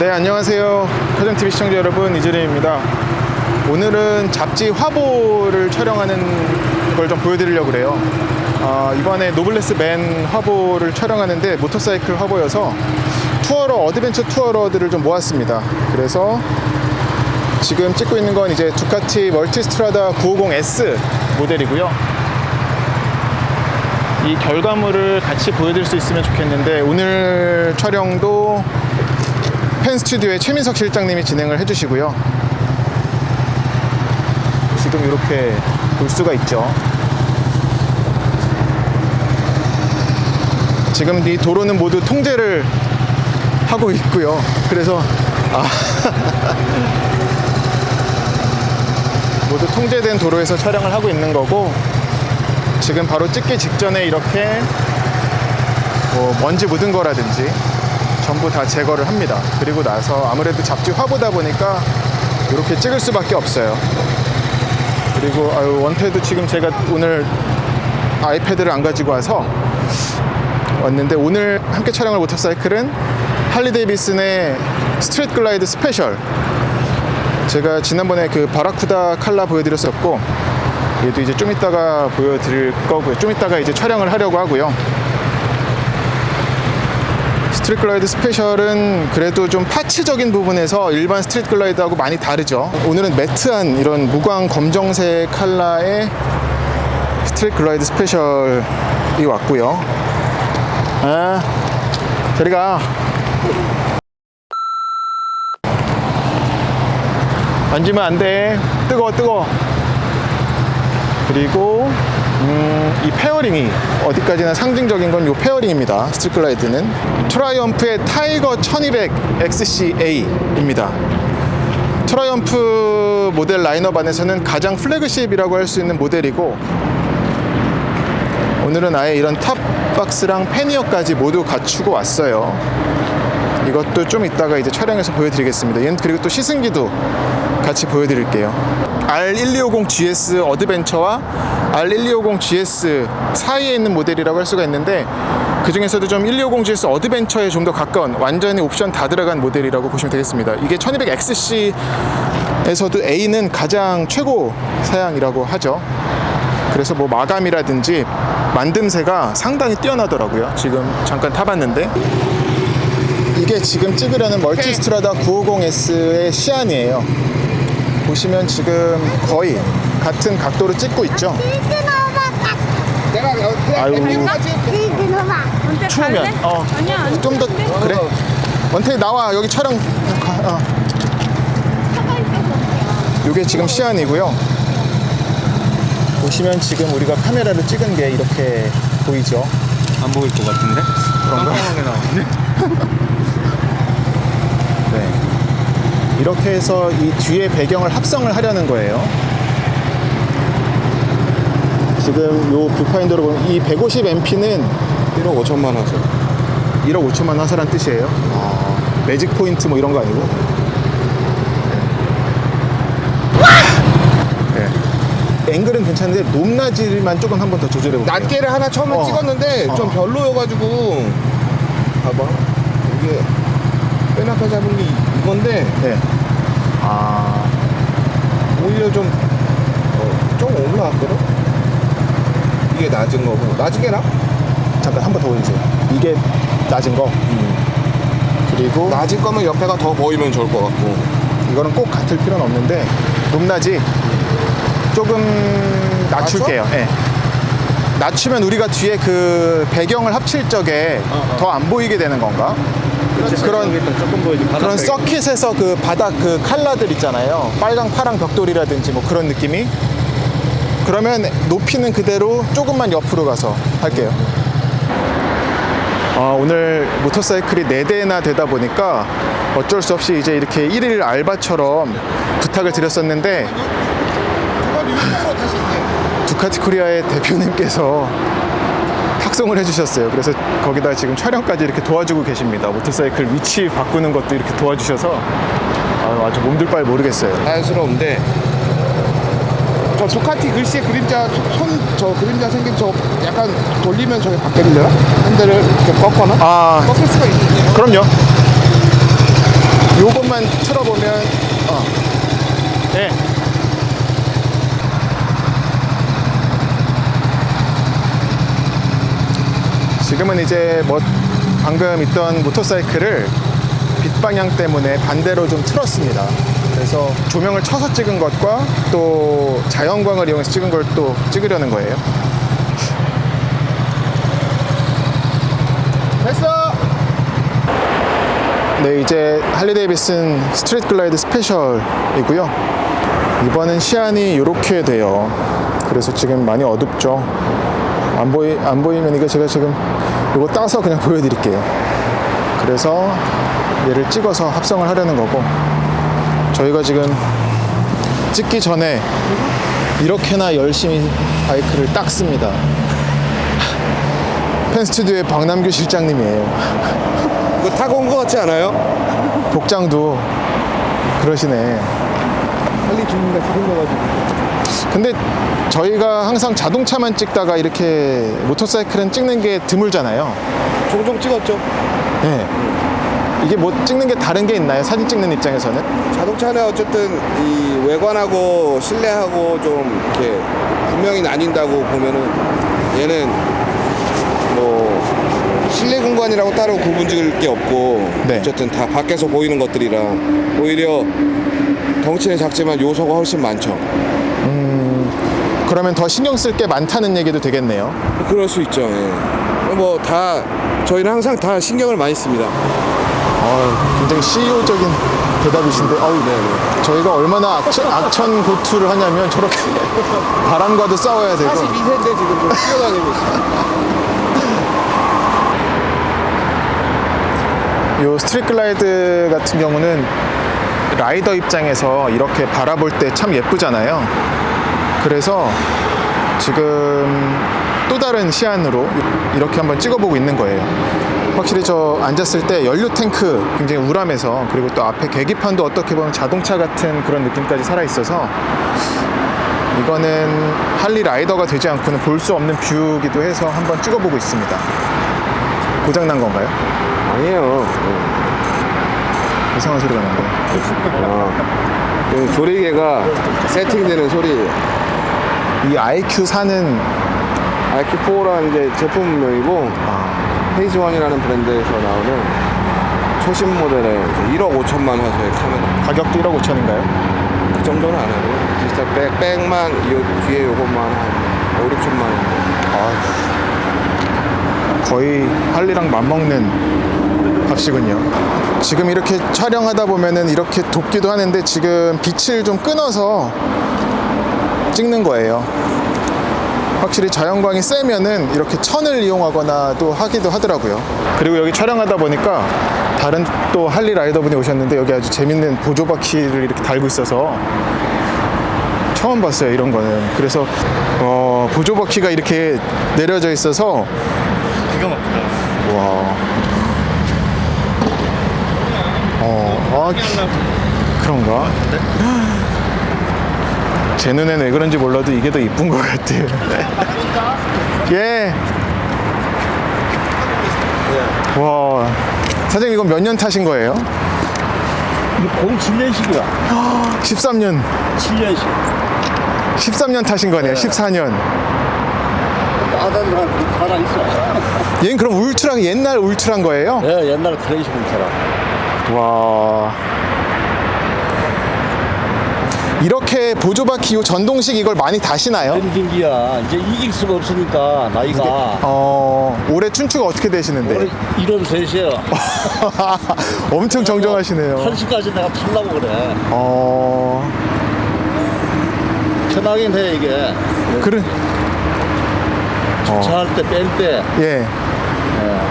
네, 안녕하세요. 커전TV 시청자 여러분, 이재림입니다. 오늘은 잡지 화보를 촬영하는 걸 좀 보여드리려고 그래요. 아, 이번에 노블레스 맨 화보를 촬영하는데 모터사이클 화보여서 투어러, 어드벤처 투어러들을 좀 모았습니다. 그래서 지금 찍고 있는 건 이제 두카티 멀티스트라다 950S 모델이고요. 이 결과물을 같이 보여드릴 수 있으면 좋겠는데 오늘 촬영도 펜 스튜디오의 최민석 실장님이 진행을 해주시고요. 지금 이렇게 볼 수가 있죠. 지금 이 도로는 모두 통제를 하고 있고요. 그래서 아 모두 통제된 도로에서 촬영을 하고 있는 거고 지금 바로 찍기 직전에 이렇게 뭐 먼지 묻은 거라든지 전부 다 제거를 합니다. 그리고 나서 아무래도 잡지 화보다 보니까 이렇게 찍을 수밖에 없어요. 그리고 아유, 원태도 지금 제가 오늘 아이패드를 안 가지고 와서 왔는데 오늘 함께 촬영할 모터사이클은 할리 데이비슨의 스트릿 글라이드 스페셜 제가 지난번에 그 바라쿠다 칼라 보여드렸었고 얘도 이제 좀 이따가 보여드릴 거고요 좀 이따가 이제 촬영을 하려고 하고요 스트릿 글라이드 스페셜은 그래도 좀 파츠적인 부분에서 일반 스트릿 글라이드하고 많이 다르죠. 오늘은 매트한 이런 무광 검정색 칼라의 스트릿 글라이드 스페셜이 왔고요. 아 저리가. 만지면 안돼. 뜨거워 뜨거워 그리고 음, 이 페어링이 어디까지나 상징적인 건 이 페어링입니다 스트릿 글라이드는 트라이엄프의 타이거 1200XCA입니다 트라이엄프 모델 라인업 안에서는 가장 플래그십이라고 할 수 있는 모델이고 오늘은 아예 이런 탑박스랑 패니어까지 모두 갖추고 왔어요. 이것도 좀 이따가 이제 촬영해서 보여드리겠습니다. 그리고 또 시승기도 같이 보여드릴게요. R1250GS 어드벤처와 R1250GS 사이에 있는 모델이라고 할 수가 있는데 그 중에서도 좀 1250GS 어드벤처에 좀 더 가까운 완전히 옵션 다 들어간 모델이라고 보시면 되겠습니다. 이게 1200XC에서도 A는 가장 최고 사양이라고 하죠. 그래서 뭐 마감이라든지 만듦새가 상당히 뛰어나더라고요. 지금 잠깐 타봤는데 이게 지금 찍으려는 멀티스트라다 950S의 시안이에요. 보시면 지금 거의 같은 각도로 찍고 있죠. 내가 어, 아유. 추우면? 어, 좀 더 그래. 원태 나와 여기 촬영. 가, 어. 이게 지금 시안이고요. 보시면 지금 우리가 카메라로 찍은 게 이렇게 보이죠. 안 보일 것 같은데? 그런가? 깜깜하게 나오네. 네. 이렇게 해서 이 뒤에 배경을 합성을 하려는 거예요. 지금 요 뷰파인더로 보면 이 150MP는 1억 5천만 원서 1억 5천만 화살란 뜻이에요. 아, 매직 포인트 뭐 이런 거 아니고. 네. 앵글은 괜찮은데 높낮이만 조금 한번 더 조절해 볼게요. 낱개를 하나 처음에 어. 찍었는데 좀 어. 별로여가지고 봐봐 이게 맨 앞에 잡은 게 건데 네. 아, 오히려 좀, 어, 좀 올라왔거든? 이게 낮은 거고 낮은 게 나? 잠깐 한 번더 올리세요. 이게 낮은 거. 그리고 낮은 거면 옆에가 더 보이면 좋을 것 같고 이거는 꼭 같을 필요는 없는데 높낮이 조금 낮출게요. 예. 낮추면 우리가 뒤에 그 배경을 합칠 적에 더안 보이게 되는 건가? 그런 조금 보이지 그런 서킷에서 그 바닥 그 칼라들 있잖아요. 빨강, 파랑 벽돌이라든지 뭐 그런 느낌이. 그러면 높이는 그대로 조금만 옆으로 가서 할게요. 아, 오늘 모터사이클이 4대나 되다 보니까 어쩔 수 없이 이제 이렇게 일일 알바처럼 부탁을 드렸었는데 두카티 코리아의 대표님께서 탁송을 해주셨어요. 그래서 거기다 지금 촬영까지 이렇게 도와주고 계십니다. 모터사이클 위치 바꾸는 것도 이렇게 도와주셔서 아, 아주 몸둘 바를 모르겠어요. 자연스러운데 저 두카티 글씨 그림자 손 저 그림자 생긴 저 약간 돌리면 저게 바뀌는데요? 핸들을 이렇게 꺾거나 아, 꺾을 수가 있는데요? 그럼요. 요것만 틀어보면 어. 네. 지금은 이제 뭐 방금 있던 모터사이클을 빛 방향 때문에 반대로 좀 틀었습니다. 그래서 조명을 쳐서 찍은 것과 또 자연광을 이용해서 찍은 걸 또 찍으려는 거예요. 됐어. 네, 이제 할리 데이비슨 스트리트 글라이드 스페셜이고요. 이번엔 시안이 이렇게 돼요. 그래서 지금 많이 어둡죠. 안 보이 안 보이면 이거 제가 지금 이거 따서 그냥 보여드릴게요. 그래서 얘를 찍어서 합성을 하려는 거고 저희가 지금 찍기 전에 이렇게나 열심히 바이크를 닦습니다. 펜스튜디오의 박남규 실장님이에요. 이거 타고 온 거 같지 않아요? 복장도 그러시네. 빨리 죽는다 죽은 거 가지고. 근데 저희가 항상 자동차만 찍다가 이렇게 모터사이클은 찍는 게 드물잖아요. 종종 찍었죠. 네. 이게 뭐 찍는 게 다른 게 있나요? 사진 찍는 입장에서는? 자동차는 어쨌든 이 외관하고 실내하고 좀 이렇게 분명히 나뉜다고 보면은 얘는 뭐 실내 공간이라고 따로 구분 지을 게 없고 네. 어쨌든 다 밖에서 보이는 것들이라 오히려 덩치는 작지만 요소가 훨씬 많죠. 그러면 더 신경 쓸 게 많다는 얘기도 되겠네요. 그럴 수 있죠. 예. 뭐다 저희는 항상 다 신경을 많이 씁니다. 어우, 굉장히 CEO적인 대답이신데, 어우, 네. 저희가 얼마나 악천, 악천 고투를 하냐면 저렇게 바람과도 싸워야 되고. 42세인데 지금 좀 뛰어다니고 있어요. 요 스트릿 글라이드 같은 경우는 라이더 입장에서 이렇게 바라볼 때 참 예쁘잖아요. 그래서 지금 또 다른 시안으로 이렇게 한번 찍어보고 있는 거예요. 확실히 저 앉았을 때 연료 탱크 굉장히 우람해서 그리고 또 앞에 계기판도 어떻게 보면 자동차 같은 그런 느낌까지 살아 있어서 이거는 할리 라이더가 되지 않고는 볼 수 없는 뷰이기도 해서 한번 찍어보고 있습니다. 고장 난 건가요? 아니에요. 이상한 소리가 난 거예요. 아, 그 조리개가 세팅되는 소리. 이 IQ 사는 IQ4라는 이제 제품명이고 아, 페이즈원이라는 브랜드에서 나오는 최신 모델의 이제 1억 5천만 화소의 카메라. 가격도 1억 5천인가요? 그 정도는 안 하고요. 디지털 백, 백만, 이 뒤에 요것만 한 5, 6천만 원. 거의 할리랑 맞먹는 값이군요. 지금 이렇게 촬영하다 보면은 이렇게 돕기도 하는데 지금 빛을 좀 끊어서 찍는 거예요. 확실히 자연광이 세면은 이렇게 천을 이용하거나도 하기도 하더라고요. 그리고 여기 촬영하다 보니까 다른 또 할리 라이더분이 오셨는데 여기 아주 재밌는 보조 바퀴를 이렇게 달고 있어서 처음 봤어요 이런 거는. 그래서 어, 보조 바퀴가 이렇게 내려져 있어서 기가 막히다. 와. 어, 아, 그런가? 제 눈엔 왜 그런지 몰라도 이게 더 이쁜 것 같아요. 예. 와. 사장님 이건 몇 년 타신 거예요? 07년식이야. 13년. 7년식. 13년 타신 거네요. 14년. 나다는 사람 살아 있어. 얘는 그럼 울트라 옛날 울트라인 거예요? 예, 옛날에 트레이싱 사람. 와. 이렇게 보조바퀴 요 전동식 이걸 많이 다시나요? 엔딩기야. 이제 이길 수가 없으니까 나이가. 어, 올해 춘추가 어떻게 되시는데? 올해 1월 3시에 엄청 정정하시네요. 1시까지 내가 탈라고 그래. 어, 편하긴 해, 이게. 그래. 주차할 때, 뺄 때. 예.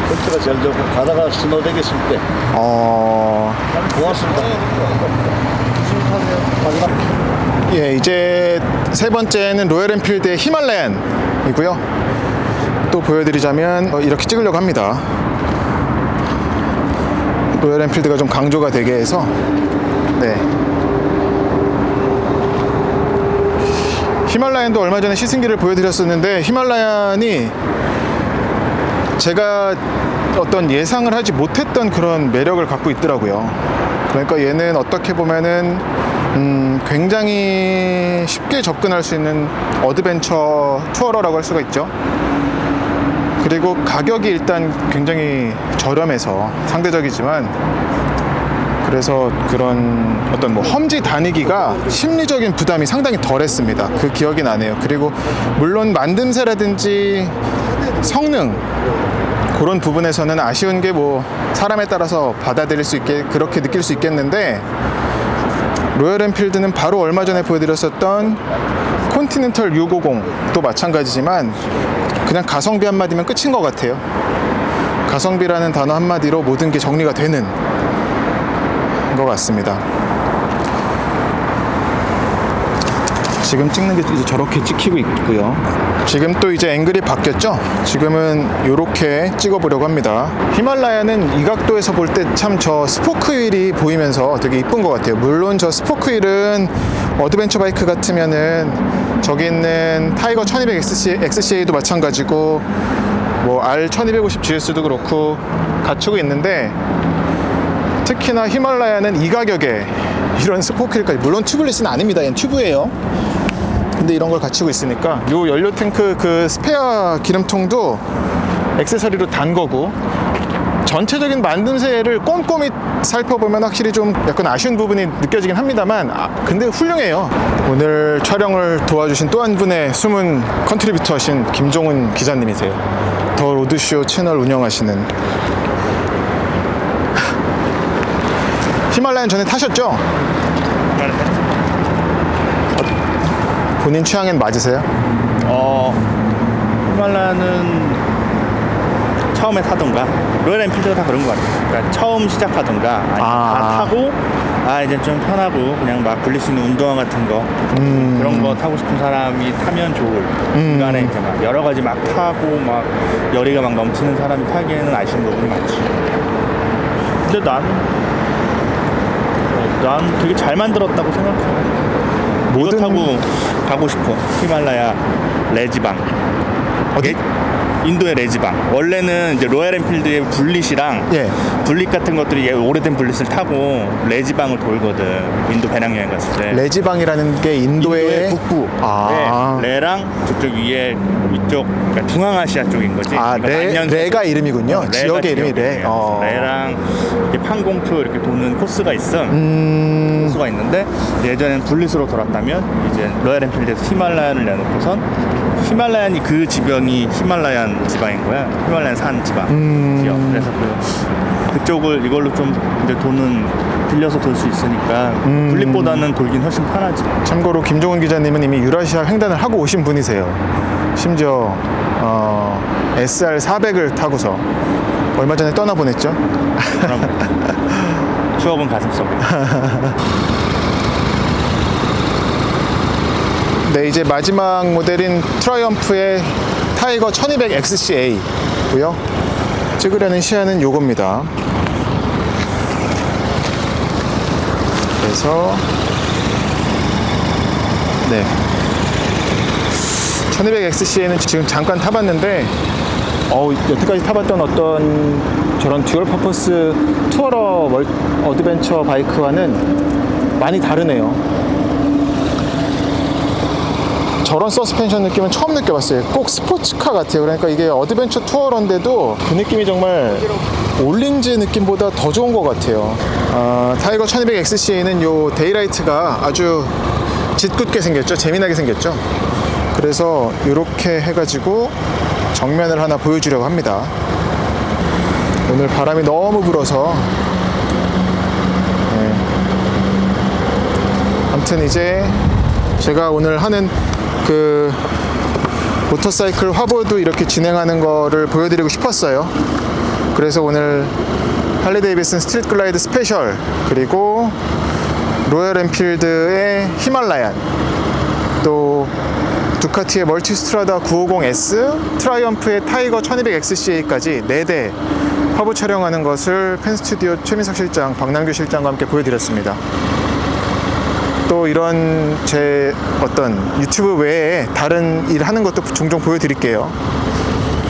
예, 그때가 제일 좋고, 가다가 신호대기 쓸 때. 어, 참 고맙습니다. 마지막. 예, 이제 세 번째는 로열 엔필드의 히말라얀이고요. 또 보여드리자면 어, 이렇게 찍으려고 합니다. 로열 엔필드가 좀 강조가 되게 해서 네. 히말라얀도 얼마 전에 시승기를 보여드렸었는데 히말라얀이 제가 어떤 예상을 하지 못했던 그런 매력을 갖고 있더라고요. 그러니까 얘는 어떻게 보면은 음, 굉장히 쉽게 접근할 수 있는 어드벤처 투어러라고 할 수가 있죠. 그리고 가격이 일단 굉장히 저렴해서 상대적이지만 그래서 그런 어떤 뭐 험지 다니기가 심리적인 부담이 상당히 덜했습니다. 그 기억이 나네요. 그리고 물론 만듦새라든지 성능 그런 부분에서는 아쉬운 게 뭐 사람에 따라서 받아들일 수 있게 그렇게 느낄 수 있겠는데 로열 엔필드는 바로 얼마 전에 보여드렸었던 콘티넨털 650도 마찬가지지만 그냥 가성비 한마디면 끝인 것 같아요. 가성비라는 단어 한마디로 모든 게 정리가 되는 것 같습니다. 지금 찍는 게 이제 저렇게 찍히고 있고요. 지금 또 이제 앵글이 바뀌었죠? 지금은 이렇게 찍어 보려고 합니다. 히말라야는 이 각도에서 볼 때 참 저 스포크 휠이 보이면서 되게 이쁜 것 같아요. 물론 저 스포크 휠은 어드벤처 바이크 같으면은 저기 있는 타이거 1200 XCA도 마찬가지고 뭐 R1250 GS도 그렇고 갖추고 있는데 특히나 히말라야는 이 가격에 이런 스포크일까지 물론 튜블리스는 아닙니다. 얘는 튜브예요. 근데 이런 걸 갖추고 있으니까 요 연료 탱크 그 스페어 기름통도 액세서리로 단 거고 전체적인 만듦새를 꼼꼼히 살펴보면 확실히 좀 약간 아쉬운 부분이 느껴지긴 합니다만 아, 근데 훌륭해요. 오늘 촬영을 도와주신 또 한 분의 숨은 컨트리뷰터신 김종훈 기자님이세요. 더 로드쇼 채널 운영하시는. 히말라얀 전에 타셨죠? 본인 취향엔 맞으세요? 어, 히말라야는 처음에 타던가 로열 엔필드가 다 그런 것 같아요. 그러니까 처음 시작하던가 아니면 아. 다 타고 아 이제 좀 편하고 그냥 막 굴릴 수 있는 운동화 같은 거 음. 그런 거 타고 싶은 사람이 타면 좋을 중간에 이제 막 여러 가지 막 타고 막 열의가 막 넘치는 사람이 타기에는 아쉬운 부분이 많지. 근데 난, 어, 난 되게 잘 만들었다고 생각해. 모든- 타고 가고 싶어. 히말라야 레지방. 어디? 인도의 레지방. 원래는 이제 로얄 엔필드의 블릿이랑 예. 블릿 같은 것들이 얘 오래된 블릿을 타고 레지방을 돌거든. 인도 배낭여행 갔을 때. 레지방이라는 게 인도의, 인도의 북부. 아, 네, 레랑 저쪽 위에 위쪽 그러니까 중앙아시아 쪽인 거지. 아 그러니까 레, 레가 이름이군요. 어, 지역의 이름이 레. 지역이에요. 어. 레랑 이렇게 판공투 이렇게 도는 코스가 있어. 음, 코스가 있는데 예전엔 블릿으로 돌았다면 이제 로얄 엔필드에서 히말라얀을 내놓고선 히말라얀이 그 지방이 히말라얀 지방인 거야. 히말라얀 산 지방 음. 지역. 그래서 그 그쪽을 이걸로 좀 이제 도는 빌려서 돌 수 있으니까 음. 블릿보다는 돌긴 훨씬 편하지. 참고로 김종훈 기자님은 이미 유라시아 횡단을 하고 오신 분이세요. 심지어 어, SR 400을 타고서 얼마 전에 떠나보냈죠. 그럼 추억은 가슴 속에. 네, 이제 마지막 모델인 트라이엄프의 타이거 1200 XCA고요. 찍으려는 시야는 요겁니다. 그래서 네. 1200 XCA는 지금 잠깐 타봤는데 어, 여태까지 타봤던 어떤 저런 듀얼 퍼포스 투어러 멀- 어드벤처 바이크와는 많이 다르네요. 저런 서스펜션 느낌은 처음 느껴봤어요. 꼭 스포츠카 같아요. 그러니까 이게 어드벤처 투어런데도 그 느낌이 정말 올린즈 느낌보다 더 좋은 것 같아요. 아, 타이거 1200 XCA는 요 데이라이트가 아주 짓궂게 생겼죠. 재미나게 생겼죠. 그래서 이렇게 해가지고 정면을 하나 보여주려고 합니다. 오늘 바람이 너무 불어서 네. 아무튼 이제 제가 오늘 하는 그 모터사이클 화보도 이렇게 진행하는 거를 보여드리고 싶었어요. 그래서 오늘 할리 데이비슨 스트리트 글라이드 스페셜 그리고 로열 엔필드의 히말라얀 또 두카티의 멀티스트라다 950S 트라이엄프의 타이거 1200 XCA까지 4대 화보 촬영하는 것을 펜스튜디오 최민석 실장, 박남규 실장과 함께 보여드렸습니다. 또 이런 제 어떤 유튜브 외에 다른 일 하는 것도 종종 보여드릴게요.